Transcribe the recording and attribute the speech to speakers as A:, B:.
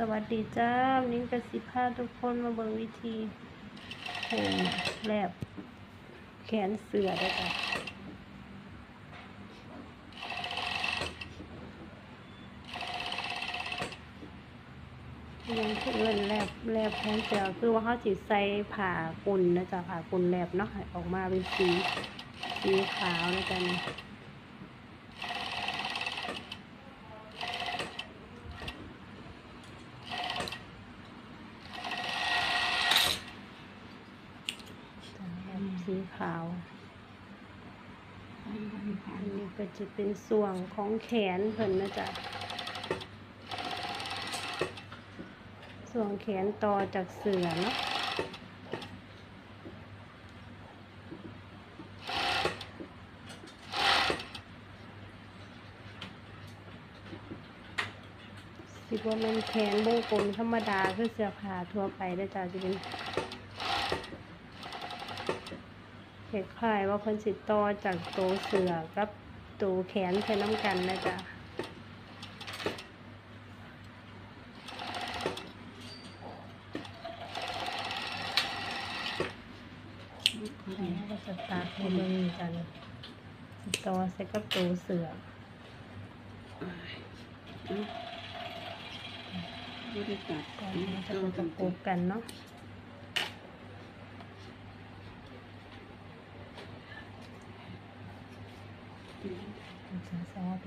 A: สวัสดีจ้าวันนี้กสิพาทุกคนมาเบิ่งวิธีโห่มแลบแขนเสือได้จ้ะยังคือเอินแลบแลบแขนเสือคือว่าเขาสิใส่ผ่ากุนนะจ๊ะผ่ากุนแลบเนาะออกมาเป็นสีสีขาวนะจ๊ะนี่ สีขาว อันนี้ก็จะเป็นส่วงของแขนเพิ่นนะจ๊ะส่วงแขนต่อจากเสือเนาะสิว่ามันแขนวงกลมธรรมดาคือเสื้อผ้าทั่วไปได้จ้ะจะเป็น เห็ดคล้ายว่าเพิ่นสิต่อจากตัวเสือกับตัวแขนใช้น้ำกันนะจ๊ะแล้วก็สตาร์ทให้เบิ่งกันสิต่อใส่กับตัวเสือ
B: ไม่ได้ตัด
A: ก่อนมันจะมาประกบกันเนาะ साथ ही साथ